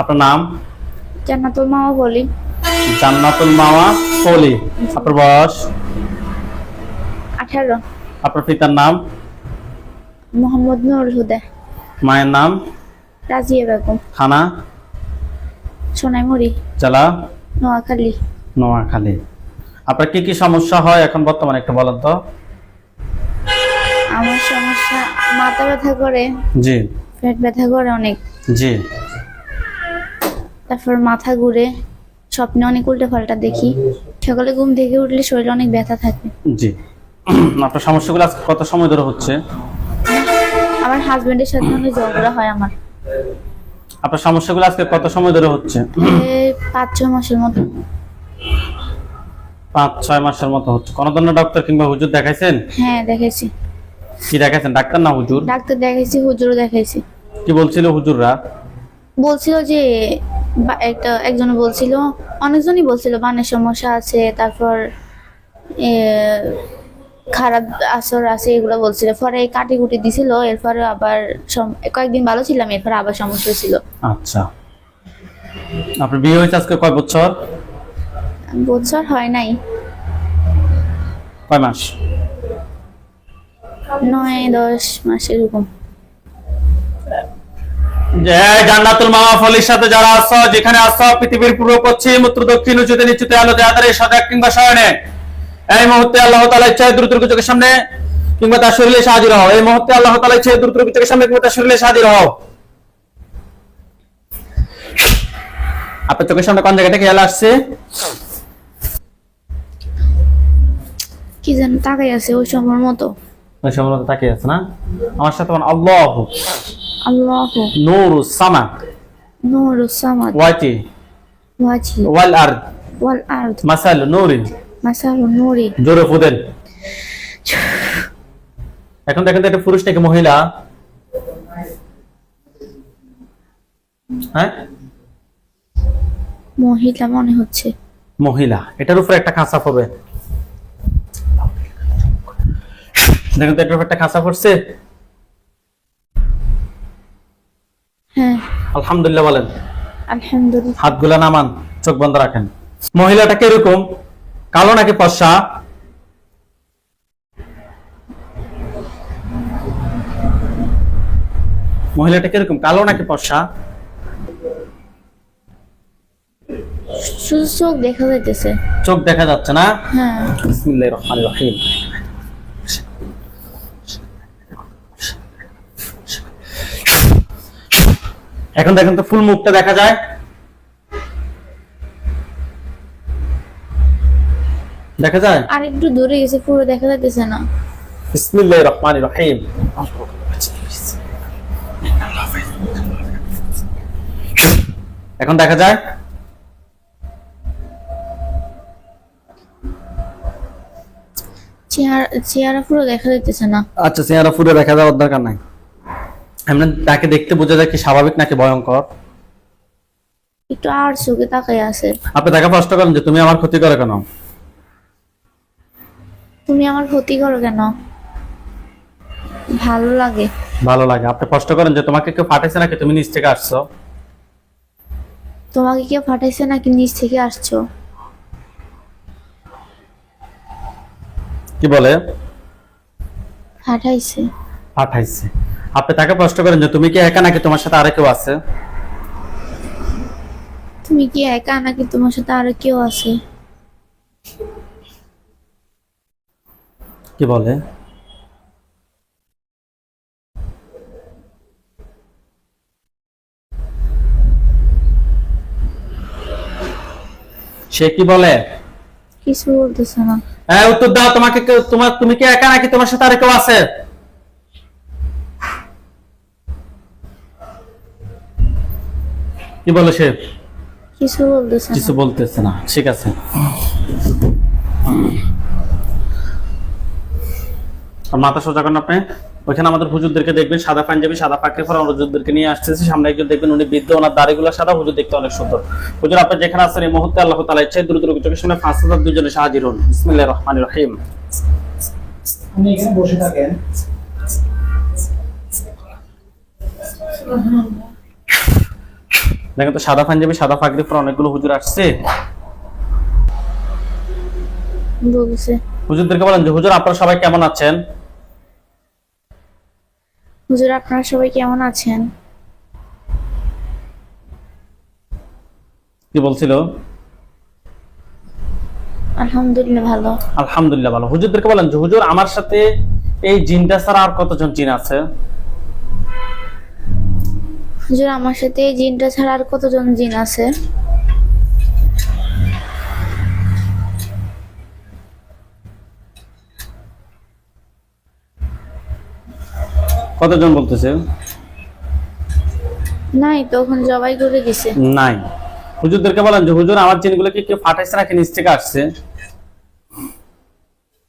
আপনার নাম? জান্নাতুল মাও বলি জান্নাতুল মাওয়া পলি আপনার বয়স? আঠারো। আপনার পিতার নাম? মোহাম্মদ নুরুল হুদা। মায়ের নাম? রাজিয়া বেগম। থানা সোনাইমুড়ি। জেলা? নোয়াখালী। নোয়াখালী। আপনার কি কি সমস্যা হয়? এখন বর্তমানে একটু বলেন তো। আমার সমস্যা মাথা ব্যথা করে জি। পেট ব্যথা করে অনেক। জি। তারপর মাথা ঘুরে স্বপ্নে অনেক উল্টে পাল্টা দেখি। সকালে ঘুম থেকে উঠলে শরীরে অনেক ব্যথা থাকে। জি। আপনার সমস্যাগুলো আজকে কত সময় ধরে হচ্ছে? আমার হাজবেন্ডের সাথে অনেক ঝগড়া হয় আমার। আপনার সমস্যাগুলো আজকে কত সময় ধরে হচ্ছে? পাঁচ ছয় মাসের মতো। পাঁচ ছয় মাসের মতো হচ্ছে। কোনো ধরনের ডক্টর কিংবা হুজুর দেখাইছেন? হ্যাঁ দেখাইছি। কি দেখাইছেন? ডাক্তার না হুজুর? ডাক্তার দেখাইছি হুজুরও দেখাইছি। কি বলছিল হুজুররা? বলছিল যে একটা একজন বলছিল অনেকজনই বলছিল বানের সমস্যা আছে তারপর খারাপ আসর আছে এগুলো বলছিল। পরে কাটি কুটি দিছিল এরপরে আবার কয়েকদিন ভালো ছিলাম এরপরে আবার সমস্যা ছিল। আচ্ছা। আপনার বিয়ে হয়েছে আজকে কয় বছর? বছর হয় নাই। কয় মাস? নয় দশ মাস এরকম। জান্নাতুল মামা ফলির সাথে যারা আছো যেখানে পৃথিবীর পূর্ব পশ্চিম উত্তর দক্ষিণ উঁচুতে নিচুতে আলোতে আধারে সজাগ কিংবা শয়নে এই মুহূর্তে আল্লাহ ইচ্ছায় দ্রুত দ্রুত চোখের সামনে কিংবা তার শরীরে হাজির হও। এই মুহূর্তে আল্লাহ ইচ্ছায় দ্রুত দ্রুত চোখের সামনে কিংবা তার শরীরে হাজির হও। আপনার চোখের সামনে কোন জায়গাটা খেয়াল আসছে? কি যেন তাকাই আছে ওই সময়ের মতো। ওই সময় তাকিয়ে আছে না? আমার সাথে আল্লাহ। সামাদ নূর সামাদ ওয়াতি ওয়াজি ওয়াল আরদ ওয়াল আরদ মাসাল নূরিন মাসাল নুরি জোরে ফুদেন এখন দেখেন তো একটা পুরুষ নাকি মহিলা? হ্যাঁ? মহিলা মনে হচ্ছে। মহিলা। এটার উপরে একটা খাঁচা পড়বে। দেখেন তো এটার উপর একটা খাঁচা পড়ছে। আলহামদুলিল্লাহ বলেন। আলহামদুলিল্লাহ। হাতগুলা নামান চোখ বন্ধ রাখেন। মহিলাটা কীরকম কালো নাকি পশা মহিলাটা কীরকম কালো নাকি পশা চোখ দেখা যাইতেছে। চোখ দেখা যাচ্ছে না? হ্যাঁ। বিসমিল্লাহির রহমানির রহিম। এখন দেখেন তো ফুল মুখটা দেখা যায়। দেখা যায়? আর একটু দূরে গেছে পুরো দেখা যাইতেছে না। বিসমিল্লাহির রহমানির রহিম। এখন দেখা যায়? চেহারা পুরো দেখা যাইতেছে না। আচ্ছা চেহারা পুরো দেখা যাওয়ার দরকার নাই। এমনি তাকে দেখতে বোঝা যায় কি স্বাভাবিক নাকি ভয়ঙ্কর? একটু আর চোখে তাকাই আছে। আপনি তাকে প্রশ্ন করেন যে তুমি আমার ক্ষতি করে কেন? তুমি আমার ক্ষতি করো কেন? ভালো লাগে। ভালো লাগে। আপনি প্রশ্ন করেন যে তোমাকে কেউ পাঠাইছে নাকি? তুমি নিচ থেকে আসছো? তোমাকে কেউ পাঠাইছে নাকি নিচ থেকে আসছো? কি বলে? পাঠাইছে। পাঠাইছে। আপনি তাকে প্রশ্ন করেন যে তুমি কি একা নাকি তোমার সাথে আরে কেউ আছে? তুমি কি একা নাকি তোমার সাথে আরও কেউ আছে? কি বলে? সে কি বলে? কিছু বলতেছে না। হ্যাঁ উত্তর দাও তোমাকে তোমার তুমি কি একা নাকি তোমার সাথে আরে কেউ আছে? কি বলে সে? কিছু বলতেছে কিছু বলতেছে না। ঠিক আছে। মাথা সোজা করেন আপনি। ওইখানে আমাদের হুজুরদেরকে দেখবেন সাদা পাঞ্জাবি সাদা পাকড়ি পরা আমরা হুজুরদেরকে নিয়ে আসতেছি। সামনে একজন দেখবেন উনি বৃদ্ধ ওনার দাড়িগুলো সাদা হুজুর দেখতে অনেক সুন্দর। হুজুর আপনি যেখানে আছেন এই মুহূর্তে আল্লাহ তাআলা ইচ্ছায় দ্রুত দ্রুত চোখের সামনে পাঁচ হাজার দুজনে সাহায্য হন বিসমিল্লাহির রহমানির রহিম। আপনি এখানে বসে থাকেন। দেখেন তো সাদা পাঞ্জাবি সাদা পাগড়ি পরে অনেকগুলো হুজুর আসছে। হুজুরদেরকে বলেন যে হুজুর আপনারা সবাই কেমন আছেন? হুজুর আপনারা সবাই কেমন আছেন? কি বলছিল? আলহামদুলিল্লাহ ভালো। আলহামদুলিল্লাহ ভালো। হুজুরদেরকে বলেন যে হুজুর আমার সাথে এই জিনটা ছাড়া আর কতজন জিন আছে? হুজুর আমার সাথে এই জিনটা ছাড়া আর কতজন জিন আছে? কতজন বলতেছে? নাই তখন জবাই করে দিছে নাই। হুজুরদেরকে বলেন যে হুজুর আমার জিনগুলো কি কেউ ফাটাইছে নাকি নিচ থেকে আসছে?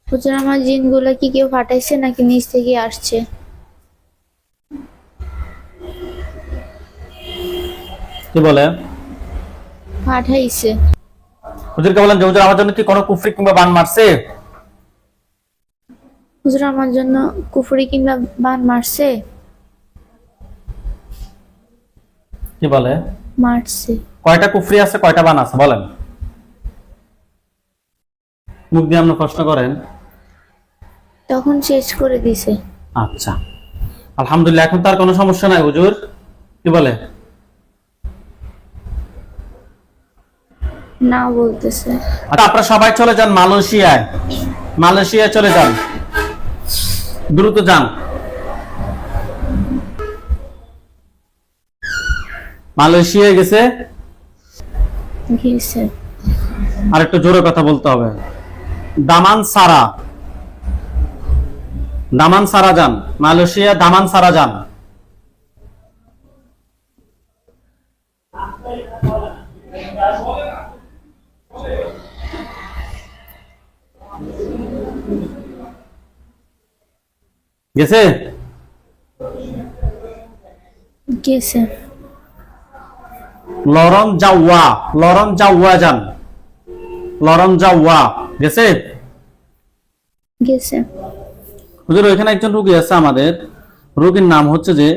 হুজুর আমার জিনগুলো কি কেউ ফাটাইছে নাকি নিচ থেকে আসছে? কি বলে? পাঠাইছে। হুজুরকে বলেন যে হুজুর আমার জন্য কি কোনো কুফরি কিংবা বান মারছে? হুজুর আমার জন্য কুফরি কিংবা বান মারছে? কি বলে? মারছে। কয়টা কুফরি আছে কয়টা বান আছে বলেন। মুখ দিয়ে আপনি প্রশ্ন করেন। তখন শেষ করে দিছে। আচ্ছা। আলহামদুলিল্লাহ এখন তার কোনো সমস্যা নাই হুজুর। কি বলে? না বলতেছে। আচ্ছা আপনারা সবাই চলে যান মালয়েশিয়ায়। মালয়েশিয়ায় চলে যান। দ্রুত যান। মালয়েশিয়ায় গেছে। গিয়েছে আর একটু জোরে কথা বলতে হবে। দামান সারা। দামান সারা যান। মালয়েশিয়া দামান সারা যান। গেছে গেছে লরন জাওয়া লরন জাওয়া যান লরন জাওয়া গেছে গেছে হুজুর ওইখানে একজন রোগী আছে আমাদের। রোগীর নাম হচ্ছে যে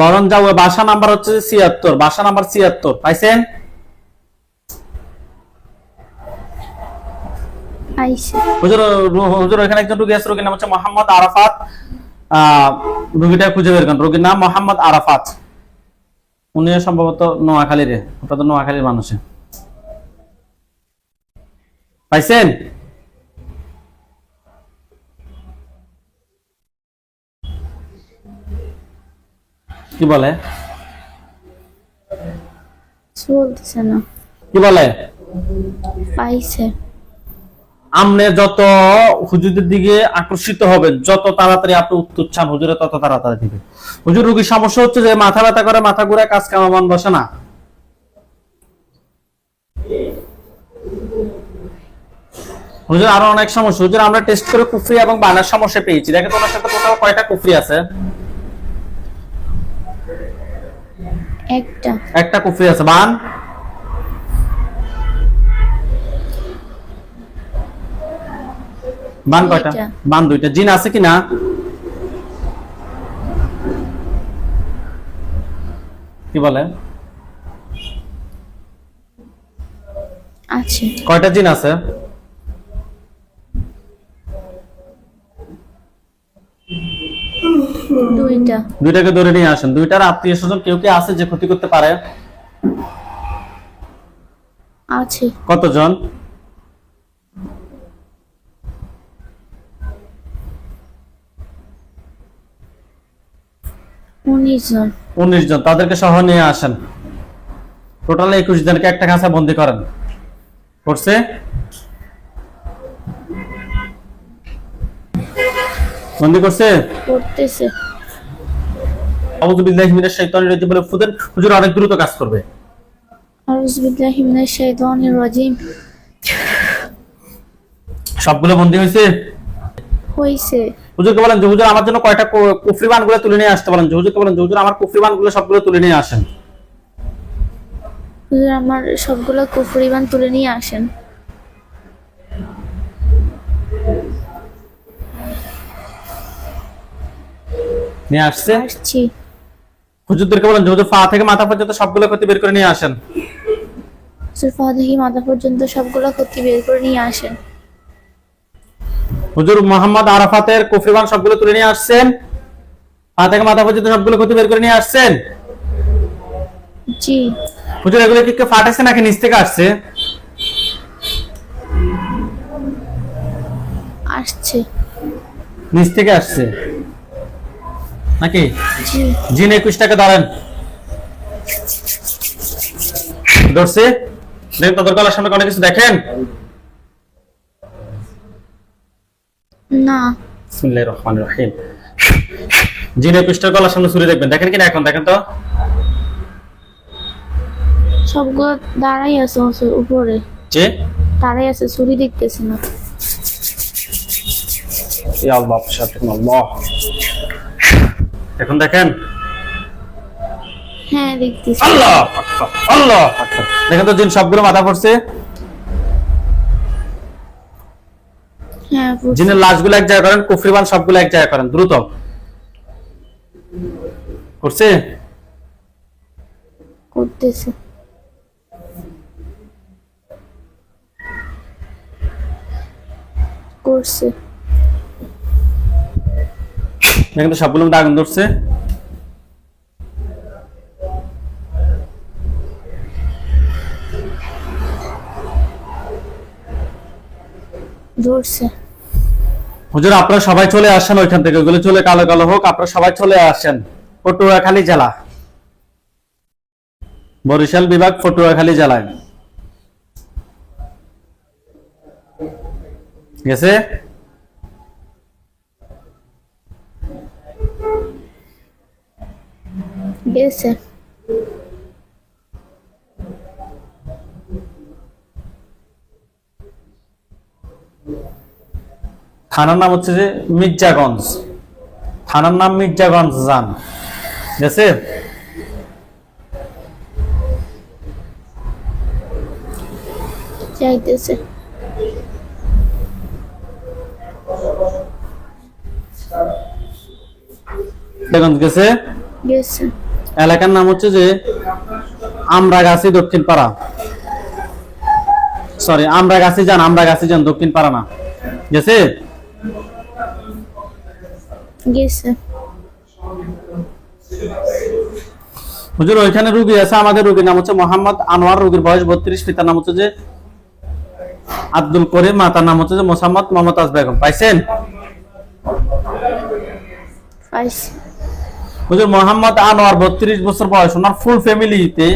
লরন জাওয়া বাসা নাম্বার হচ্ছে যে ছিয়াত্তর। বাসা নাম্বার ছিয়াত্তর। পাইছেন? হুজুর হুজুর ওইখানে একজন রোগী আছে রোগীর নাম হচ্ছে মোহাম্মদ আরাফাত। রোগীটা খুঁজে বের করেন। রোগীর নাম মোহাম্মদ আরাফাত। উনি সম্ভবত নোয়াখালীর ওটা তো নোয়াখালীর মানুষে। পাইছেন? কি বলে? কি বলে? পাইছে। আপনি যত হুজুরের দিকে আকর্ষিত হবেন যত তাড়াতাড়ি আপনি উত্তর চান হুজুরে তত তাড়াতাড়ি দিবে। হুজুর রুগীর সমস্যা হচ্ছে যে মাথা ব্যথা করে মাথা ঘুরে কাজ কামা মন বসে না। হুজুর আরও অনেক সমস্যা। হুজুর আমরা টেস্ট করে কুফরি এবং বানার সমস্যা পেয়েছি। দেখে তোমার সাথে কোথাও কয়টা কুফরি আছে? একটা। একটা কুফরি আছে। বান? বান কয়টা? দুইটা। বান দুইটা। জিন আছে কি না? কি বলে? আছে। কয়টা জিন আছে? দুইটা। দুইটাকে ধরে নিয়ে আসেন। দুইটার আত্মীয় স্বজন কেউ কি আছে যে ক্ষতি করতে পারে? আছে। কতজন? উনিশ জন। উনিশ জন। তাদেরকে সহ নিয়ে আসেন। টোটাল একুশ জনকে একটা কাঁচা বন্দি করেন। করছে? বন্দি করছে? করতেছে। আউযুবিল্লাহি মিনাশ শাইতানির রাজিম বলে ফুদেন। হুজুর অনেক দ্রুত কাজ করবে। আউযু বিল্লাহি মিনাশ শাইতানির রাজিম। সবগুলো বন্দি হয়েছে? হইছে। হুজুরকে বলেন যে হুজুর আমার জন্য কয়টা কুফরি বানগুলো তুলে নিয়ে আসতে বলেন যে হুজুরকে বলেন যে হুজুর আমার কুফরি বানগুলো সবগুলো তুলে নিয়ে আসেন। হুজুর আমার সবগুলো কুফরিবান তুলে নিয়ে আসেন। নিয়ে আসছে? আসছি। হুজুরদেরকে বলেন যে হুজুর পা থেকে মাথা পর্যন্ত সবগুলো ক্ষতি বের করে নিয়ে আসেন। পা থেকে মাথা পর্যন্ত সবগুলো ক্ষতি বের করে নিয়ে আসেন। হুজুর মোহাম্মদ আরাফাতের কুফরিবান সবগুলো তুলে নিয়ে আসছেন। পা থেকে মাথা পর্যন্ত সবগুলো ক্ষতি বের করে নিয়ে আসছেন। জি। হুজুর এগুলো কি কেউ ফাটাইছে নাকি নিচ থেকে আসছে? আসছে। নিচ থেকে আসছে। নাকি? জিন একুশটাকে ধরেন ধরছে? দেখেন তাদের গলার সামনে অনেক কিছু দেখেন? না। বিসমিল্লাহির রহমানির রহিম। জিন একুশটার গলার সামনে ছুরি দেখবেন। দেখেন কিনা এখন? দেখেন তো। সবগুলো দাঁড়াই আছে উপরে। যে? দাঁড়াই আছে ছুরি দেখতেছি না। ইয়া আল্লাহ শাফিকুন আল্লাহ। এখন দেখেন? হ্যাঁ দেখতেছি। আল্লাহ আল্লাহ দেখেন তো জিন সবগুলো মাথা পড়ছে হ্যাঁ বুঝ- জিনের লাশগুলো এক জায়গায় করেন কুফরিবান সবগুলো এক জায়গায় করেন। দ্রুত। করছে? করতেছে। করছে। দেখেন তো সবগুলো আগুন ধরছে। ধরছে। হুজুর, আপনারা সবাই চলে আসেন ওইখান থেকে। ওগুলো চলে কালো কালো হোক, আপনারা সবাই চলে আসেন। পটুয়াখালী জেলা। বরিশাল বিভাগ, পটুয়াখালী জেলায়। গেছে? গেছে থানার নাম হচ্ছে যে মির্জাগঞ্জ। থানার নাম মির্জাগঞ্জ যান গেছে যাইতেছে। মির্জাগঞ্জ গেছে? গেছে। এলাকার নাম হচ্ছে যে আমরাগাছি দক্ষিণ পাড়া সরি আমরাগাছি যান আমরাগাছি যান দক্ষিণ পাড়া না গেছে গেছে হুজুর ওইখানে রুগী আছে আমাদের রুগীর নাম হচ্ছে মোহাম্মদ আনোয়ার রুগীর বয়স বত্রিশ পিতার নাম হচ্ছে যে আব্দুল করিম মাতার নাম হচ্ছে যে মোসাম্মদ মমতাজ বেগম। পাইছেন? হুজুর মোহাম্মদ আনোয়ার বত্রিশ বছর বয়স ওনার ফুল ফ্যামিলিতে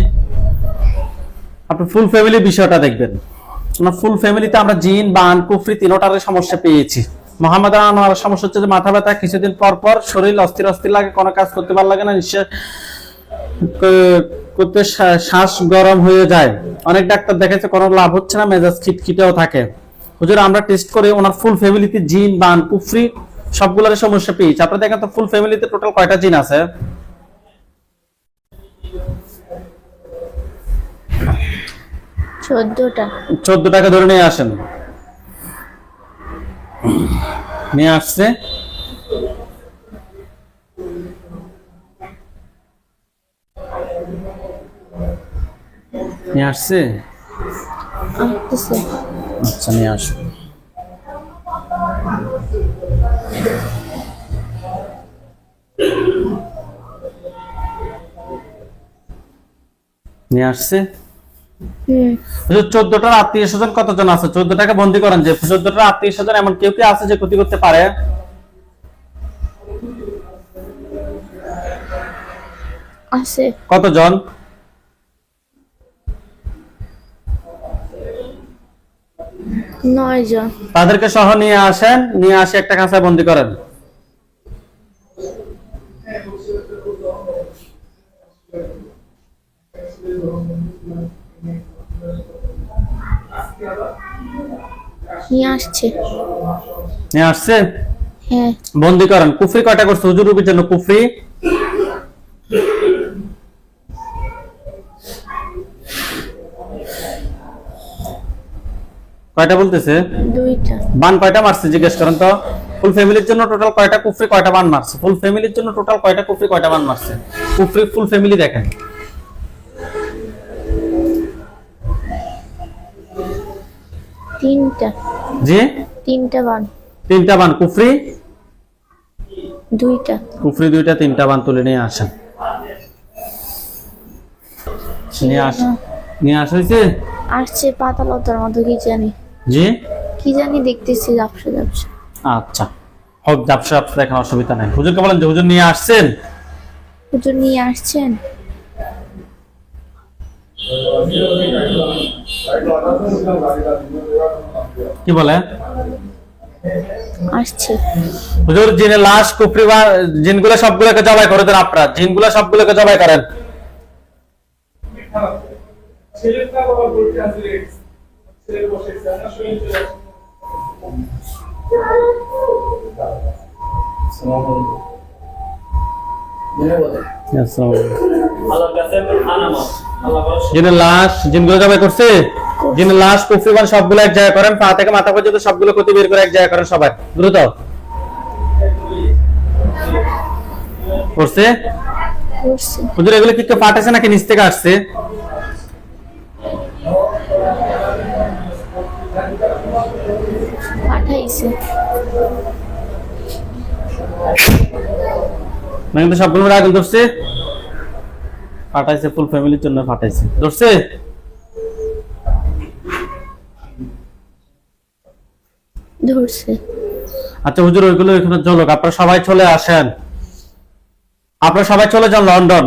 আপনি ফুল ফ্যামিলি বিষয়টা দেখবেন। ওনার ফুল ফ্যামিলিতে আমরা জিন বান কুফরি তিনোটার সমস্যা পেয়েছি। মোহাম্মদ আনোয়ার সমস্যা হচ্ছে যে মাথা ব্যথা কিছুদিন পর পর শরীর অস্থির অস্থির লাগে কোনো কাজ করতে ভালো লাগে না নিঃশ্বাস করতে শ্বাস গরম হয়ে যায়। অনেক ডাক্তার দেখেছে কোনো লাভ হচ্ছে না মেজাজ খিটখিটেও থাকে। হুজুর আমরা টেস্ট করে ওনার ফুল ফ্যামিলিতে জিন বান কুফরি সবগুলোর সমস্যা পেয়েছি। আপনারা দেখেন তো ফুল ফ্যামিলিতে টোটাল কয়টা জিন আছে? চোদ্দটা। চোদ্দ টাকা ধরে নিয়ে আসেন। নিয়ে আসছে। নিয়ে আসছে? আচ্ছা নিয়ে আসো নিয়ে আসছে? চোদ্দটার আত্মীয় স্বজন কতজন আছে? চোদ্দ টাকা বন্দি করেন যে চোদ্দটার আত্মীয় স্বজন এমন কেউ কি আছে যে ক্ষতি করতে পারে? আছে। কতজন? নয় জন তাদেরকে সহ নিয়ে আসেন নিয়ে আসে একটা খাঁচায় বন্দি করেন। নিয়ে আসছে। নিয়ে আসছে? হ্যাঁ। বন্দি করেন। কুফরি কয়টা করছে? হুজুর রুবির জন্য কুফরি? কয়টা বলতেছে? দুইটা। বান কয়টা মারছে জিজ্ঞেস করেন তো? ফুল ফ্যামিলির জন্য টোটাল কয়টা কুফরি কয়টা বান মারছে? ফুল ফ্যামিলির জন্য টোটাল কয়টা কুফরি কয়টা বান মারছে? কুফরি ফুল ফ্যামিলি দেখেন। তিনটা। জি? তিনটা বান। তিনটা বান কুফরি? দুইটা। কুফরি দুইটা তিনটা বান তুলে নিয়ে আসেন। নিয়ে আস নিয়ে আসা হয়েছে? আসছে পাতালতার মতো কি জানি। জি? কি জানি দেখতেছি ঝাপসা ঝাপসা। আচ্ছা। হোক ব্যবসা আপনার এখন অসুবিধা নাই। হুজুরকে বলেন যে হুজুর নিয়ে আসছেন? হুজুর নিয়ে আসছেন? কি বলে? আসছে। হুজুর জিনে লাশ কুফরি বা জিনগুলো সবগুলোকে জবাই করে দেন আপনারা। জিনগুলো সবগুলোকে জবাই করেন। ছেলেটা বাবা বলতে জিনের লাশ জিনগুলো জবাই করছে জিনের লাশ কুফরি বান সবগুলো এক জায়গায় করেন পা থেকে মাথা পর্যন্ত সবগুলো ক্ষতি বের করে এক জায়গায় করেন সবাই। দ্রুত। করছে? করছে। হুজুর এগুলো কি কেউ পাঠাইছে নাকি নিচ থেকে আসছে? পাঠাইছে। না সবগুলো আগে ধরছে। পাঠাইছে ফুল ফ্যামিলির জন্য পাঠাইছে। ধরছে? ধরছে। আচ্ছা হুজুর ওইগুলো এখানে চলুক আপনারা সবাই চলে আসেন। আপনারা সবাই চলে যান লন্ডন।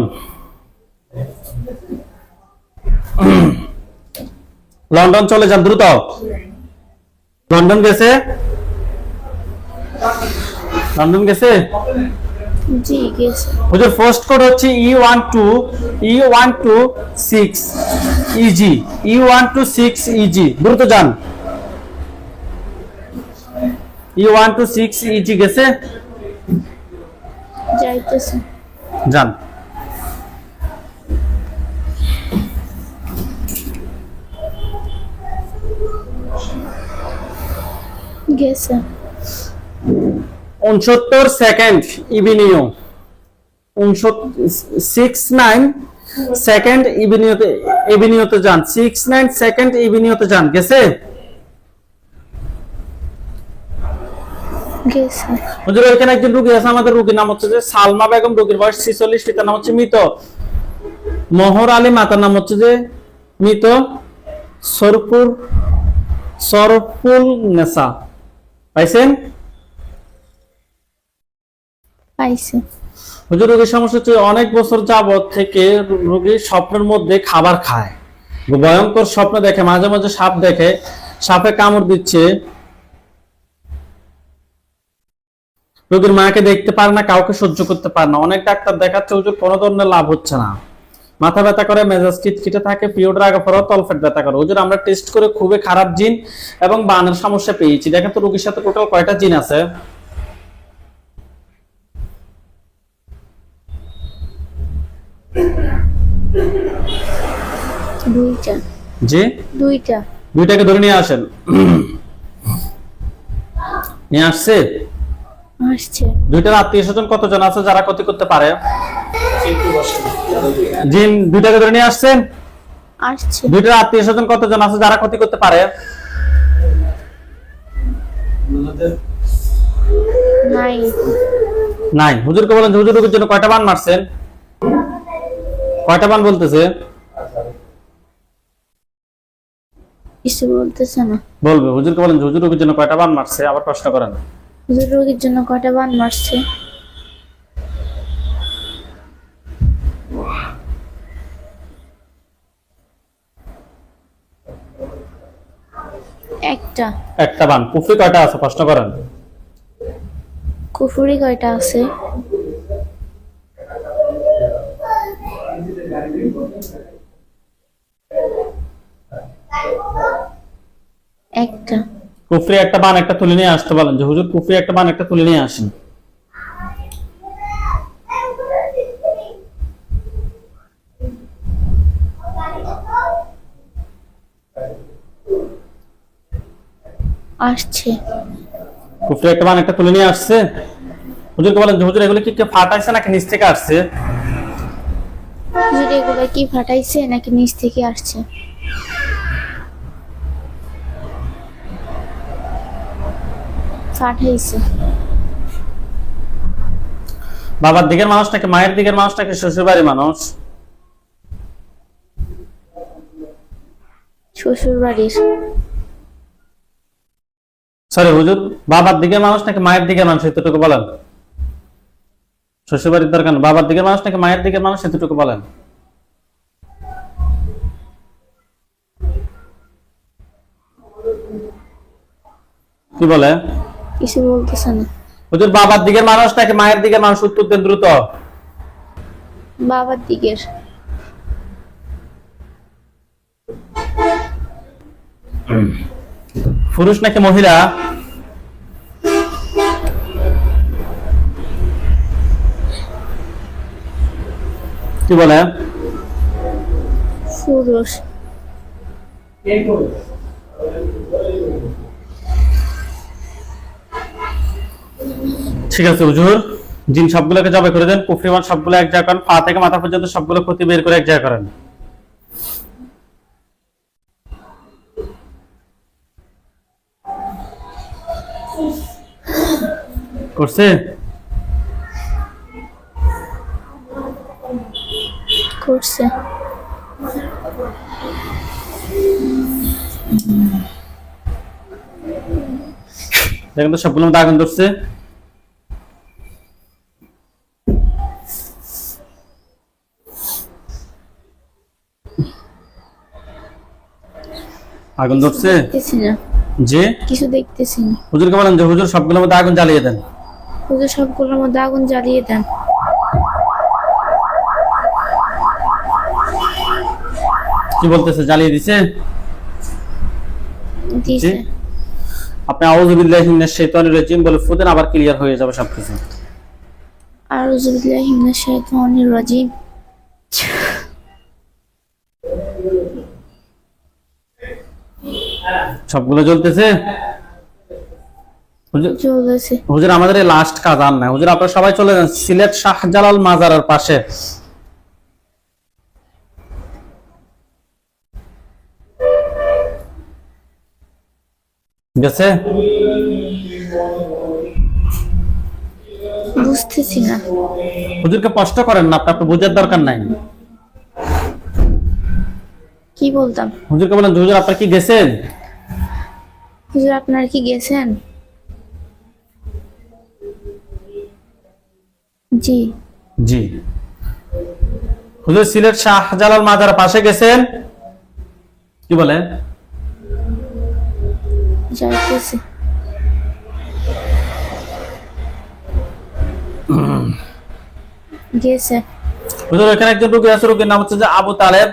লন্ডন চলে যান দ্রুত। লন্ডন গেছে? লন্ডন গেছে? জি গেছে হুজুর কোড হচ্ছে E one two E one two six easy E one two six easy দ্রুত যান। E one two six easy গেছে। যাইতেছে। যান। গেছে। উনসত্তর second avenue six nine second ইভিনিউতে ইভিনিউতে যান। সিক্স নাইন সেকেন্ড ইভিনিউতে যান। গেছে? হুজুর এখানে একজন রুগী আছে আমাদের রুগীর নাম হচ্ছে যে সালমা বেগম রুগীর বয়স ছিচল্লিশ পিতার নাম হচ্ছে মৃত। মোহর আলী মাতার নাম হচ্ছে যে মৃত সরপুর সরফুল নেসা। পাইছেন? পাইছে। হুজুর, রোগীর সমস্যা হচ্ছে অনেক বছর যাবত থেকে রোগী স্বপ্নের মধ্যে খাবার খায়। ভয়ঙ্কর স্বপ্ন দেখে, মাঝে মাঝে সাপ দেখে, সাপে কামড় দিচ্ছে। রোগীর মাকে দেখতে পারে না, কাউকে সহ্য করতে পারে না। অনেক ডাক্তার দেখাচ্ছে, হুজুর, কোনো ধরনের লাভ হচ্ছে না। মাথা ব্যথা করে, মেজাজ খিটখিটে থাকে পিরিয়ডের আগে পরেও তলফেট ব্যথা করে। হুজুর, আমরা টেস্ট করে খুবই খারাপ জিন এবং বানের সমস্যা পেয়েছি। দেখেন তো রোগীর সাথে টোটাল কয়টা জিন আছে? দুইটা। জি? দুইটা। দুইটাকে ধরে নিয়ে আসেন। নিয়ে আসছে? আসছে। দুইটার আত্মীয় স্বজন কতজন আছে যারা ক্ষতি করতে পারে? জিন দুইটাকে ধরে নিয়ে আসছেন? আসছে। দুইটার আত্মীয় স্বজন কতজন আছে যারা ক্ষতি করতে পারে? নাই। নাই। হুজুরকে বলেন যে হুজুর রোগীর জন্য কয়টা বান মারছেন? কয়টা বান বলতেছে? কিছু বলতেছে না। বলবে হুজুরকে বলেন যে হুজুর রোগীর জন্য কয়টা বান মারছে? আবার প্রশ্ন করেন। হুজুর রোগীর জন্য কয়টা বান মারছে? একটা। একটা বান। কুফরি কয়টা আছে? প্রশ্ন করেন। কুফুরি কয়টা আছে? একটা। কুফরি একটা বান একটা তুলে নিয়ে আসতে বলেন যে হুজুর কুফরি একটা বান একটা তুলে নিয়ে আসেন। আসছে। কুফরি একটা বান একটা তুলে নিয়ে আসছে। হুজুরকে বলেন যে হুজুর এগুলো কি ফাটাইছে নাকি নিচ থেকে আসছে? হুজুর এগুলো কি ফাটাইছে নাকি নিচ থেকে আসছে? ফাটাইছে বাবার দিকের মানুষ নাকি মায়ের দিকের মানুষ নাকি শ্বশুর বাড়ির মানুষ? শ্বশুর বাড়ির সরি হুজুর বাবার দিকের মানুষ নাকি মায়ের দিকের মানুষ? এতটুকু বলেন। শ্বশুর বাড়ির দরকার বাবার দিকের মানুষ নাকি মায়ের দিকের মানুষ? এতটুকু বলেন। কি বলে? কিছু বলতেছে না। হুজুর বাবার দিকের মানুষ নাকি মায়ের দিকের মানুষ? উত্তর দেন দ্রুত। বাবার দিকের। পুরুষ নাকি মহিলা? কি বলে? পুরুষ। ঠিক আছে হুজুর। জিন সবগুলোকে জবাই করে দেন কুফরিমান সবগুলো এক জায়গা করেন পা থেকে মাথা পর্যন্ত সবগুলো ক্ষতি বের করে এক জায়গা করেন। করছে? করছে। দেখেন তো সবগুলো আগুন ধরছে। আগুন ধরছে? দেখতেছি না। যে কিছু দেখতেছি না। হুজুরকে বলেন যে হুজুর সবগুলোর মধ্যে আগুন জ্বালিয়ে দেন। হুজুর সবগুলোর মধ্যে আগুন জ্বালিয়ে দেন। কি বলতেছে? জ্বালিয়ে দিছে? দিছে। আপনি আউযুবিল্লাহি মিনাশ শাইতানির রাজিম বলে ফুদেন আবার ক্লিয়ার হয়ে যাবে সবকিছু। আউযু বিল্লাহি মিনাশ শাইতানির রাজিম। সবগুলো জ্বলতেছে? হুজুর আমাদের লাস্ট কাজ আর নাই। হুজুর আপনারা সবাই চলে যান। সিলেট শাহজালাল মাজারের পাশে। গেছে? বুঝতেছি না। হুজুরকে কষ্ট করেন না আপনার বোঝার দরকার নাই। কি বলতাম? হুজুরকে বলেন হুজুর আপনার কি গেছেন হুজুর আপনারা কি গেছেন? জি। জি। হুজুর সিলেট শাহজালাল মাজার পাশে গেছেন? কি বলে যাইতেছি গেছে। হুজুর এখানে একজন রোগী আছে রোগীর নাম হচ্ছে যে আবু তালেব।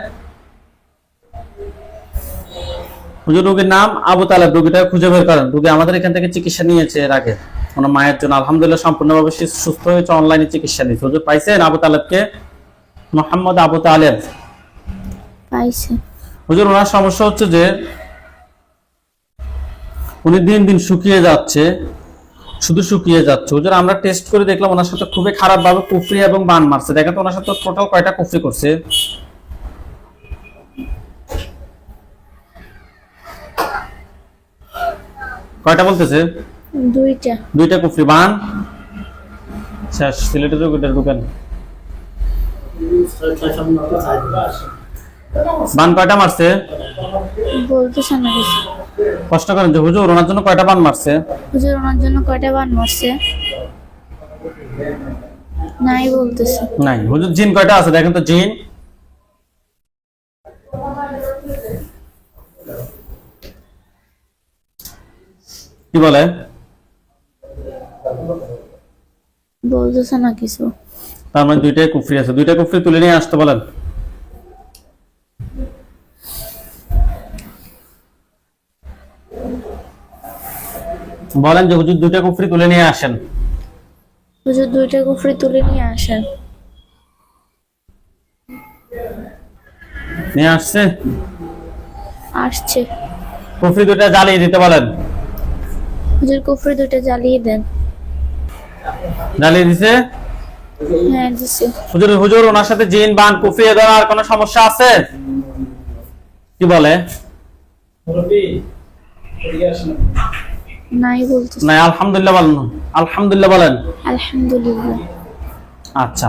রোগীর নাম আবু তালেব রোগীটা খুঁজে বের করেন। রোগী আমাদের এখান থেকে চিকিৎসা নিয়েছে এর আগে। ওনার মায়ের জন্য আলহামদুলিল্লাহ সম্পূর্ণভাবে সুস্থ হয়েছে অনলাইনে চিকিৎসা নিয়েছে। হুজুর পাইছেন আবু তালেবকে? মোহাম্মদ আবু তালেব। পাইছে। হুজুর ওনার সমস্যা হচ্ছে যে উনি দিন দিন শুকিয়ে যাচ্ছে শুধু শুকিয়ে যাচ্ছে। হুজুর আমরা টেস্ট করে দেখলাম ওনার সাথে খুবই খারাপ ভাবে কুফরি এবং বান মারছে। দেখেন তো ওনার সাথে টোটাল কয়টা কুফরি করছে? কয়টা বলতেছে? দুইটা। দুইটা কুফরি। বান। শেষ সিলেটের রোগীটা ঢুকেন বান কয়টা মারছে? বলতেছে না কিছু কষ্ট করেন যে হুজুর ওনার জন্য কয়টা বান মারছে? হুজুর ওনার জন্য কয়টা বান মারছে? নাই বলতেছে। নাই। হুজুর জিন কয়টা আছে? দেখেন তো জিন। কি বলে? বলতেছে না কিছু। তার মানে দুইটাই কুফরি আছে। দুইটা কুফরি তুলে নিয়ে আসতে বলেন। বলেন যে হুজুর দুইটা কুফরি তুলে নিয়ে আসেন। হুজুর দুইটা কুফরি তুলে নিয়ে আসেন। নিয়ে আসছে? আসছে। কুফরি দুইটা জ্বালিয়ে দিতে বলেন। হুজুর কুফরি দুইটা জ্বালিয়ে দেন। জ্বালিয়ে দিছে? হ্যাঁ দিছে। হুজুর হুজুর ওনার সাথে জিন বান কুফি এ আর কোনো সমস্যা আছে? কি বলে? মুরব্বী এদিকে আসুন নাই আলহামদুলিল্লাহ বলেন। আলহামদুলিল্লাহ বলেন। আলহামদুলিল্লাহ। আচ্ছা।